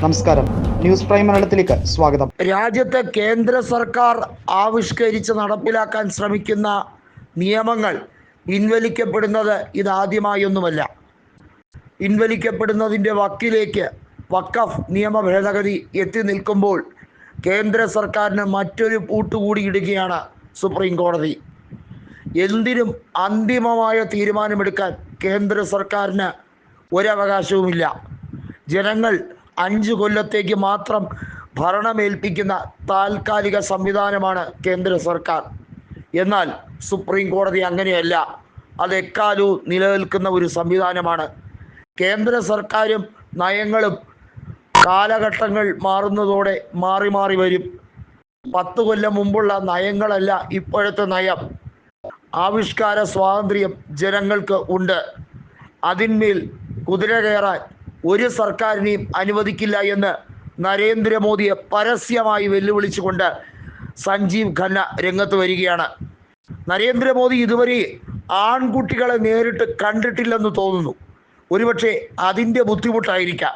നമസ്കാരം. News prime മലയാളത്തിലേക്ക് സ്വാഗതം. രാജ്യത്തെ കേന്ദ്ര സർക്കാർ ആവിഷ്കരിച്ച് നടപ്പിലാക്കാൻ ശ്രമിക്കുന്ന നിയമങ്ങൾ പിൻവലിക്കപ്പെടുന്നത് ഇതാദ്യമായൊന്നുമല്ല. പിൻവലിക്കപ്പെടുന്നതിന്റെ വക്കിലേക്ക് വക്കഫ് നിയമ ഭേദഗതി എത്തി നിൽക്കുമ്പോൾ കേന്ദ്ര സർക്കാരിന് മറ്റൊരു പൂട്ടുകൂടി ഇടുകയാണ് സുപ്രീം കോടതി. എന്തിനും അന്തിമമായ തീരുമാനമെടുക്കാൻ കേന്ദ്ര സർക്കാരിന് ഒരവകാശവുമില്ല. ജനങ്ങൾ അഞ്ച് കൊല്ലത്തേക്ക് മാത്രം ഭരണമേൽപ്പിക്കുന്ന താൽക്കാലിക സംവിധാനമാണ് കേന്ദ്ര സർക്കാർ. എന്നാൽ സുപ്രീം കോടതി അങ്ങനെയല്ല. അത് എക്കാലവും നിലനിൽക്കുന്ന ഒരു സംവിധാനമാണ്. കേന്ദ്ര സർക്കാരും നയങ്ങളും കാലഘട്ടങ്ങൾ മാറുന്നതോടെ മാറി മാറി വരും. പത്ത് കൊല്ലം മുമ്പുള്ള നയങ്ങളല്ല ഇപ്പോഴത്തെ നയം. ആവിഷ്കാര സ്വാതന്ത്ര്യം ജനങ്ങൾക്ക് ഉണ്ട്. അതിന്മേൽ കുതിര കയറാൻ ഒരു സർക്കാരിനെയും അനുവദിക്കില്ല എന്ന് നരേന്ദ്രമോദിയെ പരസ്യമായി വെല്ലുവിളിച്ചുകൊണ്ട് സഞ്ജീവ് ഖന്ന രംഗത്ത് വരികയാണ്. നരേന്ദ്രമോദി ഇതുവരെ ആൺകുട്ടികളെ നേരിട്ട് കണ്ടിട്ടില്ലെന്ന് തോന്നുന്നു. ഒരുപക്ഷെ അതിന്റെ ബുദ്ധിമുട്ടായിരിക്കാം.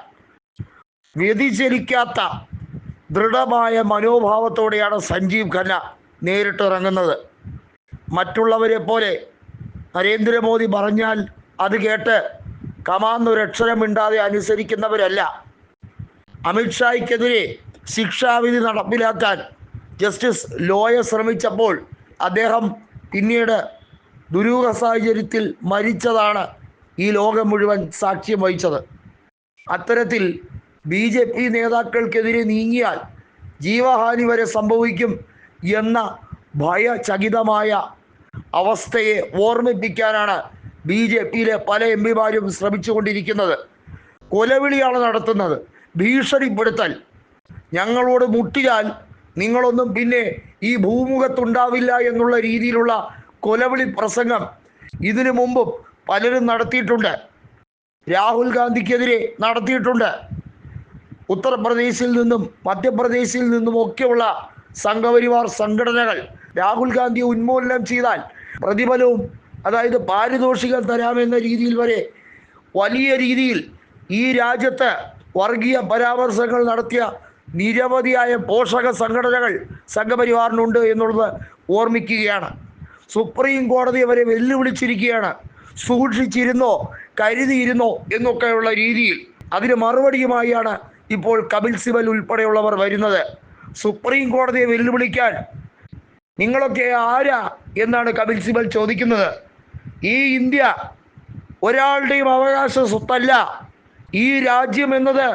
വ്യതിചലിക്കാത്ത ദൃഢമായ മനോഭാവത്തോടെയാണ് സഞ്ജീവ് ഖന്ന നേരിട്ടിറങ്ങുന്നത്. മറ്റുള്ളവരെ പോലെ നരേന്ദ്രമോദി പറഞ്ഞാൽ അത് കേട്ട് കമാന്നൊരക്ഷരം മിണ്ടാതെ അനുസരിക്കുന്നവരല്ല. അമിത്ഷായ്ക്കെതിരെ ശിക്ഷാവിധി നടപ്പിലാക്കാൻ ജസ്റ്റിസ് ലോയ ശ്രമിച്ചപ്പോൾ അദ്ദേഹം പിന്നീട് ദുരൂഹ സാഹചര്യത്തിൽ മരിച്ചതാണ് ഈ ലോകം മുഴുവൻ സാക്ഷ്യം വഹിച്ചത്. അത്തരത്തിൽ ബി ജെ പി നേതാക്കൾക്കെതിരെ നീങ്ങിയാൽ ജീവഹാനി വരെ സംഭവിക്കും എന്ന ഭയചകിതമായ അവസ്ഥയെ ഓർമ്മിപ്പിക്കാനാണ് ബി ജെ പിയിലെ പല എം പിമാരും ശ്രമിച്ചുകൊണ്ടിരിക്കുന്നത്. കൊലവിളിയാണ് നടത്തുന്നത്. ഭീഷണിപ്പെടുത്തൽ. ഞങ്ങളോട് മുട്ടിയാൽ നിങ്ങളൊന്നും പിന്നെ ഈ ഭൂമുഖത്തുണ്ടാവില്ല എന്നുള്ള രീതിയിലുള്ള കൊലവിളി പ്രസംഗം ഇതിനു മുമ്പും പലരും നടത്തിയിട്ടുണ്ട്. രാഹുൽ ഗാന്ധിക്കെതിരെ നടത്തിയിട്ടുണ്ട്. ഉത്തർപ്രദേശിൽ നിന്നും മധ്യപ്രദേശിൽ നിന്നും ഒക്കെയുള്ള സംഘപരിവാർ സംഘടനകൾ രാഹുൽ ഗാന്ധിയെ ഉന്മൂലനം ചെയ്താൽ പ്രതിഫലവും അതായത് പാരിതോഷികം തരാമെന്ന രീതിയിൽ വരെ വലിയ രീതിയിൽ ഈ രാജ്യത്ത് വർഗീയ പരാമർശങ്ങൾ നടത്തിയ നിരവധിയായ പോഷക സംഘടനകൾ സംഘപരിവാറിനുണ്ട് എന്നുള്ളത് ഓർമ്മിക്കുകയാണ്. സുപ്രീം കോടതി വരെ വെല്ലുവിളിച്ചിരിക്കുകയാണ്. സൂക്ഷിച്ചിരുന്നോ കരുതിയിരുന്നോ എന്നൊക്കെയുള്ള രീതിയിൽ. അതിന് മറുപടിയുമായാണ് ഇപ്പോൾ കപിൽ സിബൽ ഉൾപ്പെടെയുള്ളവർ വരുന്നത്. സുപ്രീം കോടതിയെ വെല്ലുവിളിക്കാൻ നിങ്ങളൊക്കെ ആരാ എന്നാണ് കപിൽ സിബൽ ചോദിക്കുന്നത്. ഈ ഇന്ത്യ ഒരാളുടെയും അവകാശ സ്വത്തല്ല. ഈ രാജ്യം എന്നത്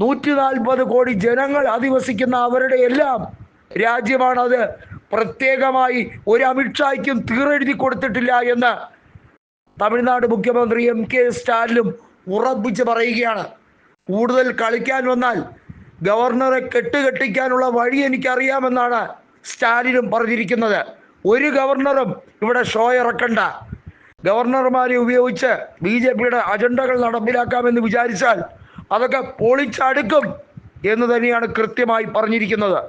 നൂറ്റി നാൽപ്പത് കോടി ജനങ്ങൾ അധിവസിക്കുന്ന അവരുടെ എല്ലാം രാജ്യമാണത്. പ്രത്യേകമായി ഒരു അമിത്ഷായ്ക്കും തീറെഴുതി കൊടുത്തിട്ടില്ല എന്ന് തമിഴ്നാട് മുഖ്യമന്ത്രി എം കെ സ്റ്റാലിനും ഉറപ്പിച്ച് പറയുകയാണ്. കൂടുതൽ കളിക്കാൻ വന്നാൽ ഗവർണറെ കെട്ടുകെട്ടിക്കാനുള്ള വഴി എനിക്കറിയാമെന്നാണ് സ്റ്റാലിനും പറഞ്ഞിരിക്കുന്നത്. ഒരു ഗവർണറും ഇവിടെ ഷോ ഇറക്കണ്ട. ഗവർണർമാരെ ഉപയോഗിച്ച് ബി ജെ പിയുടെ അജണ്ടകൾ നടപ്പിലാക്കാമെന്ന് വിചാരിച്ചാൽ അതൊക്കെ പൊളിച്ചടുക്കും എന്ന് തന്നെയാണ് കൃത്യമായി പറഞ്ഞിരിക്കുന്നത്.